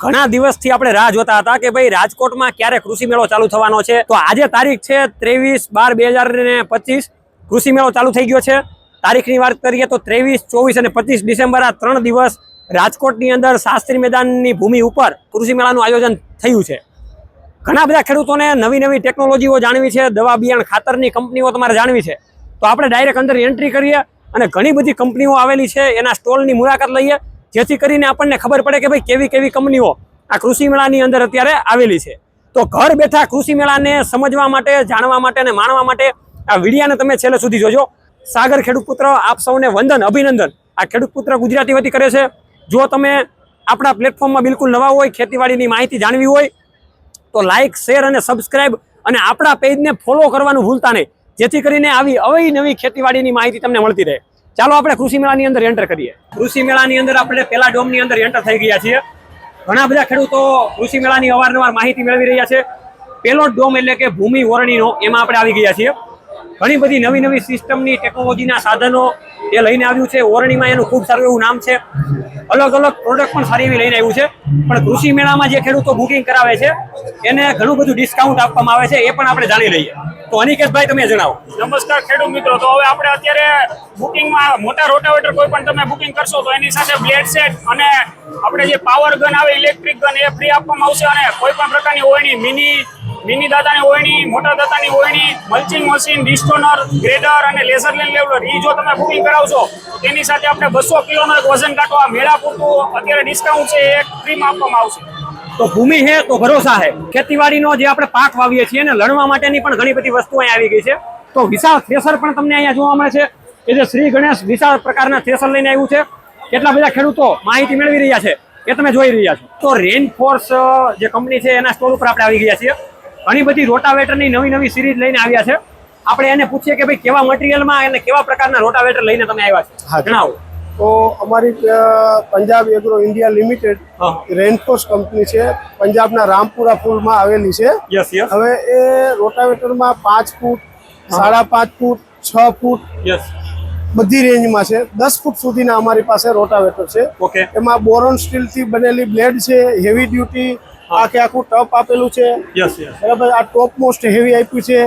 ઘણા દિવસથી આપણે રાહ જોતા હતા કે ભાઈ રાજકોટમાં ક્યારે કૃષિ મેળો ચાલુ થવાનો છે? તો આજે તારીખ છે ત્રેવીસ બાર બે હજાર ને પચીસ. કૃષિ મેળો ચાલુ થઈ ગયો છે. તારીખની વાત કરીએ તો ત્રેવીસ, ચોવીસ અને પચીસ ડિસેમ્બર આ ત્રણ દિવસ રાજકોટની અંદર શાસ્ત્રી મેદાનની ભૂમિ ઉપર કૃષિ મેળાનું આયોજન થયું છે. ઘણા બધા ખેડૂતોને નવી નવી ટેકનોલોજીઓ જાણવી છે, દવા બિયાણ ખાતરની કંપનીઓ તમારે જાણવી છે. તો આપણે ડાયરેક્ટ અંદર એન્ટ્રી કરીએ અને ઘણી બધી કંપનીઓ આવેલી છે. એના સ્ટોલની મુલાકાત લઈએ. જેથી કરીને આપણને ખબર પડે કે ભાઈ કેવી કેવી કંપનીઓ આ કૃષિ મેળાની અંદર અત્યારે આવેલી છે. તો ઘર બેઠા કૃષિ મેળાને સમજવા માટે, જાણવા માટે અને માણવા માટે આ વિડીયાને તમે છેલ્લે સુધી જોજો. સાગર ખેડૂત પુત્ર આપ સૌને વંદન, અભિનંદન. આ ખેડૂત પુત્ર ગુજરાતી વતી કરે છે. જો તમે આપણા પ્લેટફોર્મમાં બિલકુલ નવા હોય, ખેતીવાડીની માહિતી જાણવી હોય, તો લાઇક શેર અને સબસ્ક્રાઇબ અને આપણા પેજને ફોલો કરવાનું ભૂલતા નહીં. જેથી કરીને આવી અવી નવી ખેતીવાડીની માહિતી તમને મળતી રહે. ચાલો આપણે કૃષિ મેળાની અંદર એન્ટર કરીએ. કૃષિ મેળાની અંદર આપણે પેલા ડોમની અંદર એન્ટર થઈ ગયા છીએ. ઘણા બધા ખેડૂતો કૃષિ મેળાની અવારનવાર માહિતી મેળવી રહ્યા છે. પેલો ડોમ એટલે કે ભૂમિ વરણીનો એમાં આપણે આવી ગયા છીએ. ઘણી બધી નવી નવી સિસ્ટમની ટેકનોલોજીના સાધનો એ લઈને આવ્યું છે. ઓરણીમાં એનું ખૂબ સારું એવું નામ છે. અલગ અલગ પ્રોડક્ટ પણ સારી એવી લઈને આવ્યું છે. પણ કૃષિ મેળામાં જે ખેડૂતો બુકિંગ કરાવે છે, એને ઘણું બધું ડિસ્કાઉન્ટ આપવામાં આવે છે. એ પણ આપણે જાણી લઈએ. તો અનિકેતભાઈ, તમે જણાવો. નમસ્કાર ખેડૂત મિત્રો, તો હવે આપણે અત્યારે બુકિંગમાં મોટા રોટાવેટર કોઈ પણ તમે બુકિંગ કરશો તો એની સાથે બ્લેડ સેટ અને આપણે જે પાવર ગન આવે, ઇલેક્ટ્રિક ગન, એ ફ્રી આપવામાં આવશે અને કોઈ પણ પ્રકારની ઓયણી, મિની મિની દાદાની ઓયણી, મોટા દાદાની ઓયણી મલ્ચિંગ મશીન ડિસ્ટોનર ગ્રેડર અને લેસર લેન લેવલર એ જો તમે બુકિંગ કરાવશો તેની સાથે આપણે બસો કિલોનો વજન કાઢવા મેળા પૂરતું અત્યારે ડિસ્કાઉન્ટ છે, એ ફ્રીમાં આપવામાં આવશે. તો ભૂમિ હે તો ભરોસા હે. ખેતીવાડીનો જે આપણે પાક વાવીએ છીએ ને લણવા માટેની પણ ઘણી બધી વસ્તુઓ અહીંયા આવી ગઈ છે. તો વિશાળ થ્રેસર પણ તમને અહીંયા જોવા મળે છે. કે જે શ્રી ગણેશ વિશાળ પ્રકારના થ્રેસર લઈને આવ્યું છે. કેટલા બધા ખેડૂતો માહિતી મેળવી રહ્યા છે એ તમે જોઈ રહ્યા છો. તો રેનફોર્સ જે કંપની છે એના સ્ટોલ ઉપર આપણે આવી ગયા છીએ. ઘણી બધી રોટાવેટરની નવી નવી સિરીઝ લઈને આવ્યા છે. આપણે એને પૂછીએ કે ભાઈ કેવા મટીરિયલમાં અને કેવા પ્રકારના રોટાવેટર લઈને તમે આવ્યા છે? જણાવો. તો અમારી Punjab Agro India Limited. Rainforce company છે. પંજાબના રામપુરા પુલમાં આવેલી છે. હવે એ રોટાવેટરમાં પાંચ ફૂટ સાડા પાંચ ફૂટ છ ફૂટ બધી રેન્જમાં છે. દસ ફૂટ સુધીના અમારી પાસે રોટાવેટર છે. ઓકે. એમાં બોરોન સ્ટીલથી બનેલી બ્લેડ છે હેવી ડ્યુટી આખે આખું ટપ આપેલું છે. બરાબર આ ટોપ મોસ્ટ હેવી આપ્યું છે.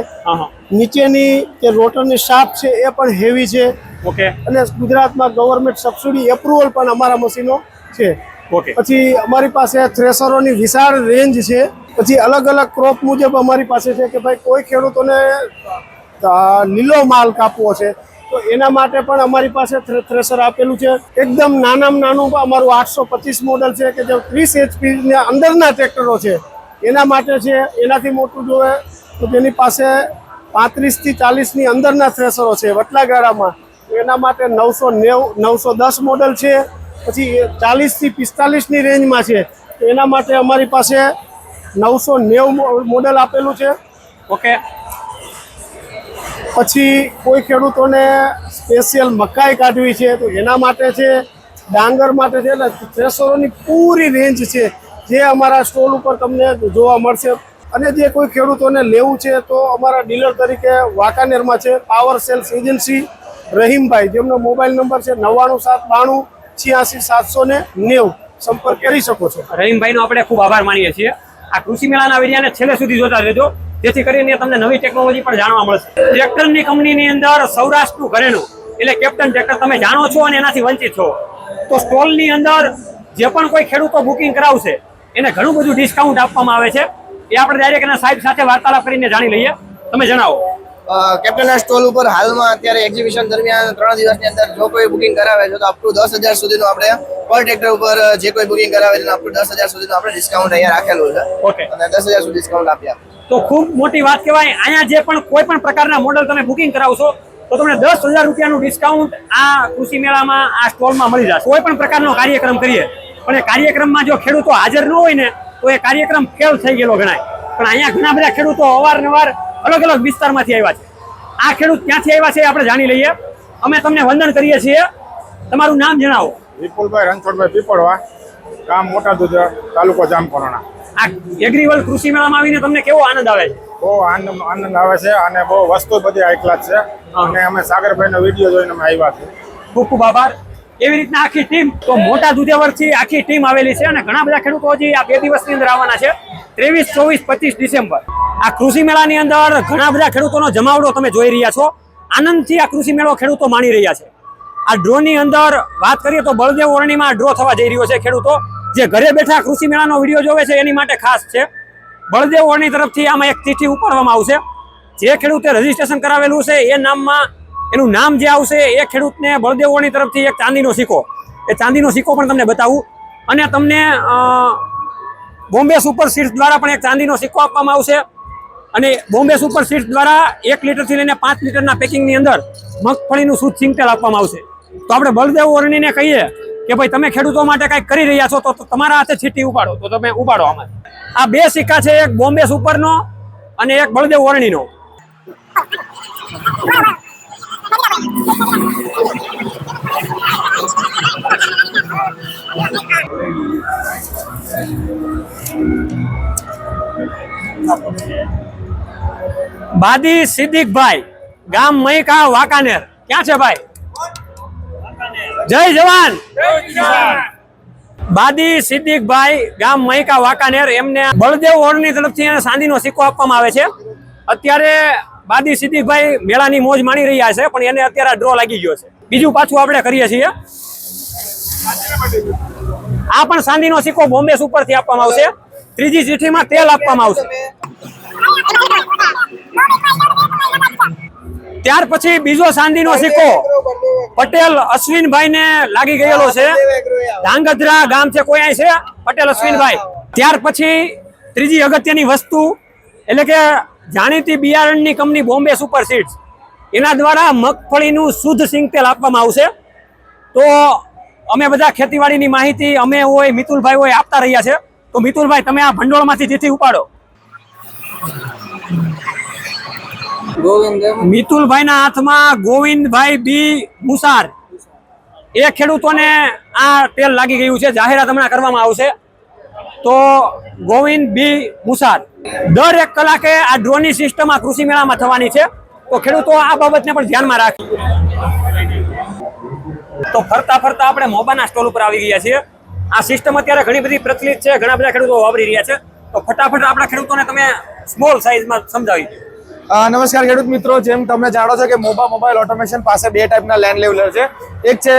નીચેની જે રોટરની શાપ છે એ પણ હેવી છે. ઓકે અને ગુજરાતમાં ગવર્મેન્ટ સબસિડી એપ્રુવલ પણ અમારા મશીનો છે. ઓકે પછી અમારી પાસે થ્રેસરોની વિશાળ રેન્જ છે. પછી અલગ અલગ ક્રોપ મુજબ અમારી પાસે છે કે ભાઈ કોઈ ખેડૂતોને લીલો માલ કાપવો છે. તો એના માટે પણ અમારી પાસે થ્રે- થ્રેસર આપેલું છે. એકદમ નાનામાં નાનું અમારું આઠસો પચીસ મોડલ છે કે જે ત્રીસ એચપી અંદરના ટ્રેક્ટરો છે. એના માટે છે એનાથી મોટું જોવે તો તેની પાસે પાંત્રીસથી ચાલીસની અંદરના થ્રેસરો છે વટલા ગાળામાં. તો એના માટે નવસો નેવ નવસો દસ મોડલ છે. પછી ચાલીસથી પિસ્તાલીસની રેન્જમાં છે. તો એના માટે અમારી પાસે નવસો નેવું મોડલ આપેલું છે. ઓકે પછી કોઈ ખેડૂતોને સ્પેશિયલ મકાઈ કાઢવી છે તો એના માટે છે ડાંગર માટે છે ને થ્રેસરોની પૂરી રેન્જ છે જે અમારા સ્ટોલ ઉપર તમને જોવા મળશે. અને જે કોઈ ખેડૂતોને લેવું છે તો અમારા ડીલર તરીકે વાંકાનેરમાં છે પાવર સેલ્સ એજન્સી રહીમભાઈ, જેમનો મોબાઈલ નંબર છે નવ્વાણું સાત બાણું છ્યાસી સાતસો ને નેવું. સંપર્ક કરી શકો છો. રહીમભાઈનો આપણે ખૂબ આભાર માનીએ છીએ. આ કૃષિ મેળાના વિડીયાને છેલ્લે સુધી જોતા રહેજો. જેથી કરીને તમને નવી ટેકનોલોજી પણ જાણવા મળશે. ટ્રેક્ટરની કંપનીની અંદર સૌરાષ્ટ્રનું ઘરેણું, એટલે કેપ્ટન ટ્રેક્ટર તમે જાણો છો અને એનાથી વંચિત છો. તો સ્ટોલની અંદર જે પણ કોઈ ખેડૂતો બુકિંગ કરાવશે, એને ઘણું બધું ડિસ્કાઉન્ટ આપવામાં આવે છે. એ આપણે ડાયરેક્ટ એના સાહેબ સાથે વાર્તાલાપ કરીને જાણી લઈએ. તમે જણાવો. કેપ્ટનના સ્ટોલ ઉપર હાલમાં અત્યારે એક્ઝિબિશન દરમિયાન ત્રણ દિવસની અંદર જો કોઈ બુકિંગ કરાવે છે તો અપ ટુ દસ હજાર સુધીનું આપણે પર ટ્રેક્ટર ઉપર જે કોઈ બુકિંગ કરાવે છે અપ ટુ દસ હજાર સુધીનું આપણે ડિસ્કાઉન્ટ અહીંયા રાખેલું છે. ઓકે અને દસ હજાર સુધી ડિસ્કાઉન્ટ આપ્યા તો ખૂબ મોટી વાત કહેવાય અહીંયા જે પણ કોઈ પણ પ્રકારના મોડલ તમે બુકિંગ કરાવશો તો તમને દસ હજાર રૂપિયાનું ડિસ્કાઉન્ટ આ કૃષિ મેળામાં આ સ્ટોલમાં મળી જશે. કોઈ પણ પ્રકારનો કાર્યક્રમ કરીએ. પણ એ કાર્યક્રમમાં જો ખેડૂતો હાજર ન હોય ને તો એ કાર્યક્રમ ફેલ થઈ ગયેલો ગણાય. પણ અહીંયા ઘણા બધા ખેડૂતો અવારનવાર અલગ અલગ વિસ્તારમાંથી આવ્યા છે. આ ખેડૂત ક્યાંથી આવ્યા છે આપણે જાણી લઈએ. અમે તમને વંદન કરીએ છીએ. તમારું નામ જણાવો. વિપુલભાઈ રણછોડભાઈ પીપળવા ગામ મોટા દુધર તાલુકો જામકોરણા. આ એગ્રીવલ કૃષિ મેળામાં આવીને તમને કેવો આનંદ આવે છે? બહુ આનંદ આનંદ આવે છે અને બહુ વસ્તુ બધી હાઈ ક્લાસ છે અને અમે સાગરભાઈનો વીડિયો જોઈને અમે આવ્યા છે ખૂબ ખૂબ આભાર. એવી રીતના આખી ટીમ તો મોટા દુધેવરથી આખી ટીમ આવેલી છે અને ઘણા બધા ખેડૂતો હજી આ બે દિવસની અંદર આવવાના છે. ત્રેવીસ ચોવીસ પચીસ ડિસેમ્બર. આ કૃષિ મેળાની અંદર ઘણા બધા ખેડૂતોનો જમાવડો તમે જોઈ રહ્યા છો. આનંદથી આ કૃષિ મેળો ખેડૂતો માણી રહ્યા છે. આ ડ્રોની અંદર વાત કરીએ તો બળદેવ ઓરણીમાં ડ્રો થવા જઈ રહ્યો છે ખેડૂતો. જે ઘરે બેઠા કૃષિ મેળાનો વીડિયો જોવે છે એની માટે ખાસ છે. બળદેવ ઓરણી તરફથી આમાં એક ચિઠ્ઠી ઉપાડવામાં આવશે. જે ખેડૂતે રજીસ્ટ્રેશન કરાવેલું છે એ નામમાં, એનું નામ જે આવશે એ ખેડૂતને બળદેવ ઓરણી તરફથી એક ચાંદીનો સિક્કો. એ ચાંદીનો સિક્કો પણ તમને બતાવું. અને તમને બોમ્બે સુપર સીડ્સ દ્વારા પણ એક ચાંદીનો સિક્કો આપવામાં આવશે. અને બોમ્બે સુપર સીડ્સ દ્વારા એક લીટરથી લઈને પાંચ લીટરના પેકિંગની અંદર મગફળીનું શુદ્ધ સિંગતેલ આપવામાં આવશે. તો આપણે બળદેવ ઓરણીને કહીએ કે ભાઈ, તમે ખેડૂતો માટે કંઈક કરી રહ્યા છો, તો તમારા હાથે છીટી ઉપાડો. તો તમે ઉપાડો આમાં. આ બે સિક્કા છે, એક બોમ્બે સુપરનો અને એક બળદેવ ઓરણીનો. બાદી સિદ્દીકભાઈ, ગામ મૈકા વાંકાનેર. ક્યાં છે ભાઈ? જય જવાન. બાદી સિદ્દીકભાઈ, ગામ મૈકા વાંકાનેર. એમને બળદેવ ઓરણી તરફથી એને ચાંદીનો સિક્કો આપવામાં આવે છે. અત્યારે બાદી સિદ્દીકભાઈ મેળાની મોજ માણી રહ્યા છે, પણ એને અત્યારે ડ્રો લાગી ગયો છે. બીજું પાછું આપણે કરીએ છીએ. આ પણ ચાંદીનો સિક્કો બોમ્બે સુપરથી આપવામાં આવશે. ત્રીજી ચિઠ્ઠીમાં તેલ આપવામાં આવશે. ત્યાર પછી બીજો ચાંદીનો સિક્કો. પટેલ અશ્વિનભાઈ ને લાગી ગયેલો છે. ધાંગધ્રા ગામ છે કોઈ છે? પટેલ અશ્વિનભાઈ. ત્યાર પછી ત્રીજી અગત્યની વસ્તુ એટલે કે જાણીતી બિયારણની કંપની બોમ્બે સુપર સીડ્સ. એના દ્વારા મગફળીનું શુદ્ધ સિંગ તેલ આપવામાં આવશે. તો અમે બધા ખેતીવાડીની માહિતી અમે હોય મિતુલભાઈ હોય આપતા રહ્યા છે. તો મિતુલભાઈ તમે આ ભંડોળમાંથી જેથી ઉપાડો. મિતુલભાઈના હાથમાં ગોવિંદભાઈ બી મુસાર. એ ખેડૂતોને આ તેલ લાગી ગયું છે. જાહેરાત હમણાં કરવામાં આવશે. તો ગોવિંદ બી મુસાર. દર એક કલાકે આ ડ્રોની સિસ્ટમ આ કૃષિ મેળામાં થવાની છે. તો ખેડૂતો આ બાબતને પણ ધ્યાનમાં રાખી. તો ફરતા ફરતા આપણે મોબાના સ્ટોલ ઉપર આવી ગયા છીએ. આ સિસ્ટમ અત્યારે ઘણી બધી પ્રચલિત છે. ઘણા બધા ખેડૂતો વાપરી રહ્યા છે. તો ફટાફટ આપણા ખેડૂતોને તમે સ્મોલ સાઇઝમાં સમજાવી. નમસ્કાર ખેડૂત મિત્રો, જેમ તમે જાણો છો કે મોબા મોબાઈલ ઓટોમેશન પાસે બે ટાઈપના લેન્ડ લેવલર છે. એક છે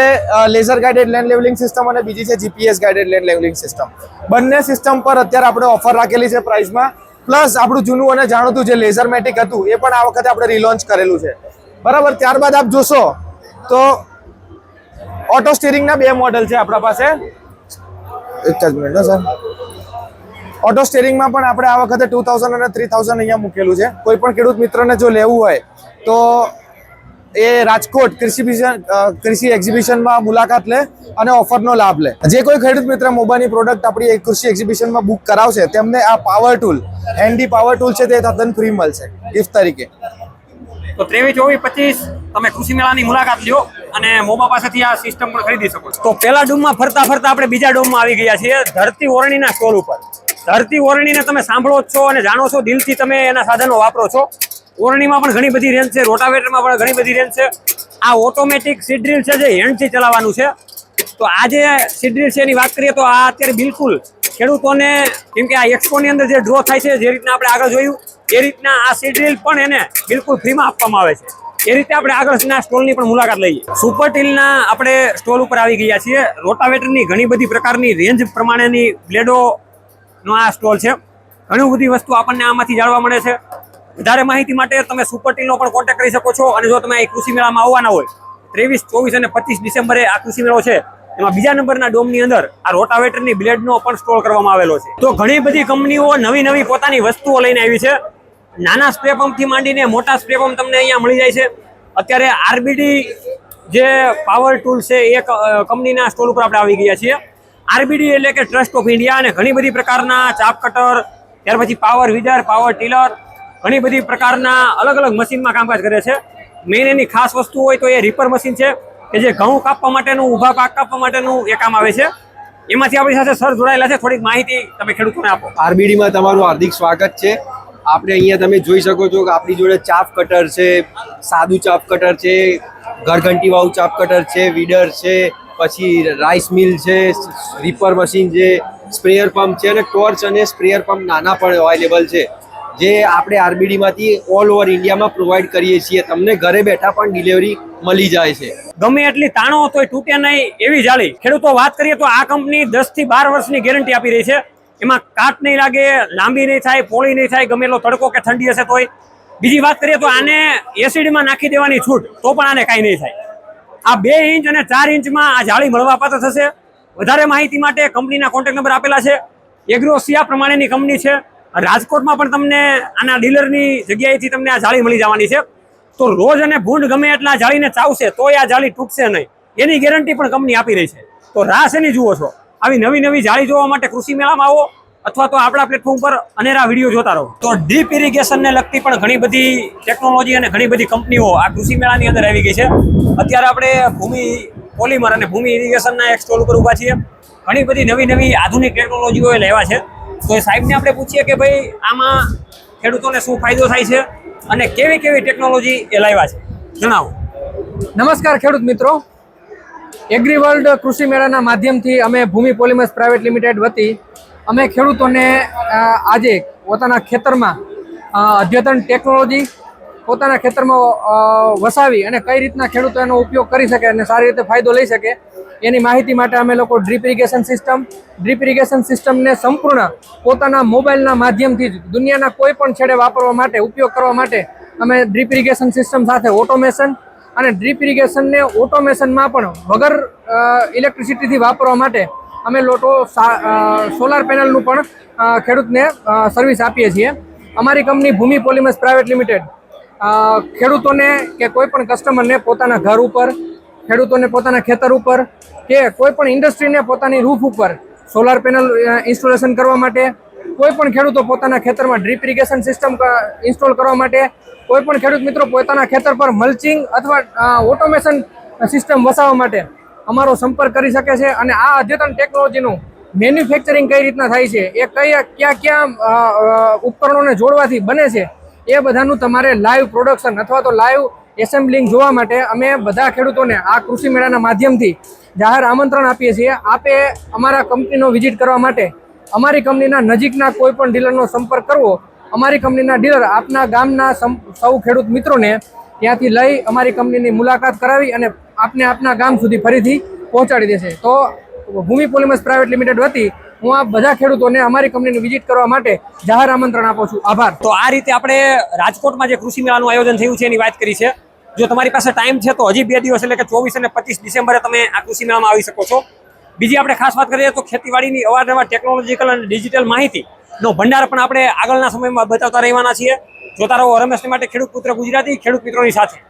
laser guided land levelling system અને બીજી છે GPS guided land levelling system. બંને સિસ્ટમ પર અત્યારે આપણે ઓફર રાખેલી છે પ્રાઇસમાં. પ્લસ આપણું જૂનું અને જાણીતું જે લેઝર મેટિક હતું, એ પણ આ વખતે આપણે રિલોન્ચ કરેલું છે. બરાબર, ત્યારબાદ આપ જોશો તો ઓટો સ્ટીરિંગના બે મોડલ છે આપણા પાસે. એક જ મિનિટ સર ઓટો સ્ટેરિંગમાં પણ આપણે આ વખતે ટુ થાઉઝન્ડ અને થ્રી થાઉઝન્ડ અહીંયા મૂકેલું છે. કોઈ પણ ખેડૂત મિત્રને જો લેવું હોય તો એ રાજકોટ કૃષિ કૃષિ એક્ઝિબિશનમાં મુલાકાત લે અને ઓફરનો લાભ લે. જે કોઈ ખેડૂત મિત્ર મોબાઈલની પ્રોડક્ટ આપણી એક કૃષિ એક્ઝિબિશનમાં બુક કરાવશે તેમને આ power tool handy power tool છે તે તદ્દન ફ્રી મળશે ગિફ્ટ તરીકે. તો ત્રેવીસ ચોવીસ પચીસ તમે કૃષિ મેળાની મુલાકાત લ્યો અને મોબા પાસેથી આ સિસ્ટમ પણ ખરીદી શકો છો. તો પેલા ડૂમમાં ફરતા ફરતા આપણે બીજા ડોમમાં આવી ગયા છીએ ધરતી ઓરણીના સ્ટોલ ઉપર. ધરતી ઓરણીને તમે સાંભળો છો અને જાણો છો, દિલથી તમે એના સાધનો વાપરો છો. ઓરણીમાં પણ ઘણી બધી રેન્જ છે રોટાવેટરમાં પણ ઘણી બધી રેન્જ છે. આ ઓટોમેટિક સીડ્રીલ છે જે હેન્ડથી ચલાવવાનું છે. તો આ જે સીડ્રીલ છે એની વાત કરીએ તો આ અત્યારે બિલકુલ ખેડૂતોને, કેમ કે આ એક્સપોની અંદર જે ડ્રો થાય છે, જે રીતના આપણે આગળ જોયું, એ રીતના આ સીડ્રીલ પણ એને બિલકુલ ફ્રીમાં આપવામાં આવે છે. એ રીતે આપણે આગળના સ્ટોલની પણ મુલાકાત લઈએ. સુપર ટીલના આપણે સ્ટોલ ઉપર આવી ગયા છીએ. રોટાવેટરની ઘણી બધી પ્રકારની રેન્જ પ્રમાણેની બ્લેડોનો આ સ્ટોલ છે. ઘણી બધી વસ્તુ આપણને આમાંથી જાણવા મળે છે. વધારે માહિતી માટે તમે સુપર ટીલનો પણ કોન્ટેક્ટ કરી શકો છો અને જો તમે આ કૃષિ મેળામાં આવવાના હોય, ત્રેવીસ, ચોવીસ અને પચીસ ડિસેમ્બરે આ કૃષિ મેળો છે. એમાં બીજા નંબરના ડોમની અંદર આ રોટાવેટરની બ્લેડનો પણ સ્ટોલ કરવામાં આવેલો છે. તો ઘણી બધી કંપનીઓ નવી નવી પોતાની વસ્તુઓ લઈને આવી છે. નાના સ્પ્રે પંપથી માંડીને મોટા સ્પ્રે પંપ તમને અહીંયા મળી જાય છે. અત્યારે આરબીડી જે પાવર ટૂલ છે એ કંપનીના સ્ટોલ ઉપર આપણે આવી ગયા છીએ. આરબીડી એટલે કે ટ્રસ્ટ ઓફ ઇન્ડિયા અને ઘણી બધી પ્રકારના ચાપ કટર, ત્યાર પછી પાવર વીડર પાવર ટીલર ઘણી બધી પ્રકારના અલગ અલગ મશીનમાં કામકાજ કરે છે. મેઇન એની ખાસ વસ્તુ હોય તો એ રીપર મશીન છે કે જે ઘઉં કાપવા માટેનું, ઊભા પાક કાપવા માટેનું એ કામ આવે છે. એમાંથી આપણી સાથે સર જોડાયેલા છે, થોડીક માહિતી તમે ખેડૂતોને આપો. આરબીડીમાં તમારું હાર્દિક સ્વાગત છે. આપણે અહીંયા તમે જોઈ શકો છો કે આપણી જોડે ચાપ કટર છે, સાદું ચાપ કટર છે, ઘરઘંટી વાળું ચાપ કટર છે વીડર છે પછી રાઈસ મિલ છે રીપર મશીન છે સ્પ્રેયર પંપ છે અને ટોર્ચ અને સ્પ્રેયર પંપ નાના પણ અવેલેબલ છે, જે આપણે આરબીડીમાંથી ઓલ ઓવર ઇન્ડિયામાં પ્રોવાઈડ કરીએ છીએ. તમને ઘરે બેઠા પણ ડિલિવરી મળી જાય છે. ગમે એટલી તાણો તોય તૂટે નહીં એવી જાળી. ખેડૂતો વાત કરીએ તો આ કંપની દસથી બાર વર્ષની ગેરંટી આપી રહી છે. એમાં કાટ નહીં લાગે, લાંબી નહીં થાય, પોળી નહીં થાય, ગમે એટલો તડકો કે ઠંડી હશે તોય. બીજી વાત કરીએ તો આને એસિડમાં નાખી દેવાની છૂટ, તો પણ આને કાંઈ નહીં થાય. આ બે ઇંચ અને ચાર ઇંચમાં આ જાળી મળવા પાત્ર થશે. વધારે માહિતી માટે કંપનીના કોન્ટેક્ટ નંબર આપેલા છે. એગ્રોસિયા પ્રમાણેની કંપની છે. રાજકોટમાં પણ તમને આના ડીલરની જગ્યાએથી તમને આ જાળી મળી જવાની છે. તો રોજ અને ભૂંડ ગમે એટલા જાળીને ચાવશે, તોય આ જાળી તૂટશે નહીં. એની ગેરંટી પણ કંપની આપી રહી છે. તો રાસ એની જુઓ છો. આવી નવી નવી જાળી જોવા માટે કૃષિ મેળામાં આવો. અથવા તો આપણા પ્લેટફોર્મ પર અનેરા વીડિયો જોતા રહો. તો ડીપ ઇરિગેશનને લગતી પણ ઘણી બધી ટેકનોલોજી અને ઘણી બધી કંપનીઓ આ કૃષિ મેળાની અંદર આવી ગઈ છે. અત્યારે આપણે ભૂમિ પોલીમર અને ભૂમિ ઇરિગેશનના એક સ્ટોલ ઉપર ઊભા છીએ. ઘણી બધી નવી નવી આધુનિક ટેકનોલોજીઓ લેવા છે. તો એ સાહેબને આપણે પૂછીએ કે ભાઈ, આમાં ખેડૂતોને શું ફાયદો થાય છે અને કેવી કેવી ટેકનોલોજી એ લાવ્યા છે? જણાવો. નમસ્કાર ખેડૂત મિત્રો. એગ્રી વર્લ્ડ કૃષિ મેળાના માધ્યમથી અમે ભૂમિ પોલિમર્સ પ્રાઇવેટ લિમિટેડ વતી અમે ખેડૂતોને આજે પોતાના ખેતરમાં અદ્યતન ટેકનોલોજી પોતાના ખેતરમાં વસાવી અને કઈ રીતના ખેડૂતો એનો ઉપયોગ કરી શકે અને સારી રીતે ફાયદો લઈ શકે, એની માહિતી માટે અમે લોકો drip irrigation system, drip irrigation સિસ્ટમને સંપૂર્ણ પોતાના મોબાઈલના માધ્યમથી જ, દુનિયાના કોઈ પણ છેડે વાપરવા માટે, ઉપયોગ કરવા માટે અમે ડ્રીપ ઇરિગેશન સિસ્ટમ સાથે ઓટોમેશન અને ડ્રીપ ઇરિગેશનને ઓટોમેશનમાં પણ વગર ઇલેક્ટ્રિસિટીથી વાપરવા માટે અમે લોકો સોલાર પેનલનું પણ ખેડૂતને સર્વિસ આપીએ છીએ. અમારી company Bhumi Polymers Private Limited. ખેડૂતોને કે કોઈ પણ કસ્ટમરને પોતાના ઘર ઉપર, ખેડૂતોને પોતાના ખેતર ઉપર, કે કોઈ પણ ઇન્ડસ્ટ્રીને પોતાની રૂફ ઉપર સોલાર પેનલ ઇન્સ્ટોલેશન કરવા માટે, કોઈ પણ ખેડૂતો પોતાના ખેતરમાં ડ્રીપ ઇરિગેશન સિસ્ટમ ઇન્સ્ટોલ કરવા માટે, કોઈ પણ ખેડૂત મિત્રો પોતાના ખેતર પર મલ્ચિંગ અથવા ઓટોમેશન સિસ્ટમ વસાવવા માટે અમારો સંપર્ક કરી શકે છે અને આ અદ્યતન ટેકનોલોજીનું મેન્યુફેક્ચરિંગ કઈ રીતના થાય છે, એ કયા, ક્યાં ક્યાં ઉપકરણોને જોડવાથી બને છે, એ બધાનું તમારે લાઈવ પ્રોડક્શન અથવા તો લાઈવ એસેમ્બલિંગ જોવા માટે અમે બધા ખેડૂતોને આ કૃષિ મેળાના માધ્યમથી જાહેર આમંત્રણ આપીએ છીએ. આપે અમારા કંપનીનો વિઝિટ કરવા માટે અમારી કંપનીના નજીકના કોઈ પણ ડીલરનો સંપર્ક કરવો, અમારી કંપનીના ડીલર આપના ગામના સૌ ખેડૂત મિત્રોને ત્યાંથી લઈ અમારી કંપનીની મુલાકાત કરાવી અને આપને આપના ગામ સુધી ફરીથી પહોંચાડી દેશે. તો ભૂમિ પોલિમર્સ પ્રાઇવેટ લિમિટેડ વતી હું આ બધા ખેડૂતોને અમારી કંપનીની વિઝિટ કરવા માટે જાહેર આમંત્રણ આપું છું. આભાર. તો આ રીતે આપણે રાજકોટમાં જે કૃષિ મેળાનું આયોજન થયું છે, એની વાત કરી છે. જો તમારી પાસે ટાઈમ છે, તો હજી બે દિવસ એટલે કે ચોવીસ અને પચીસ ડિસેમ્બરે તમે આ કૃષિ મેળામાં આવી શકો છો. બીજી આપણે ખાસ વાત કરીએ તો ખેતીવાડીની અવારનવાર ટેકનોલોજીકલ અને ડિજિટલ માહિતી નો ભંડાર પણ આપણે આગળના સમયમાં બતાવતા રહેવાના છીએ. જોતા રહો, રમેશને માટે ખેડૂત પુત્ર ગુજરાતી, ખેડૂત મિત્રોની સાથે.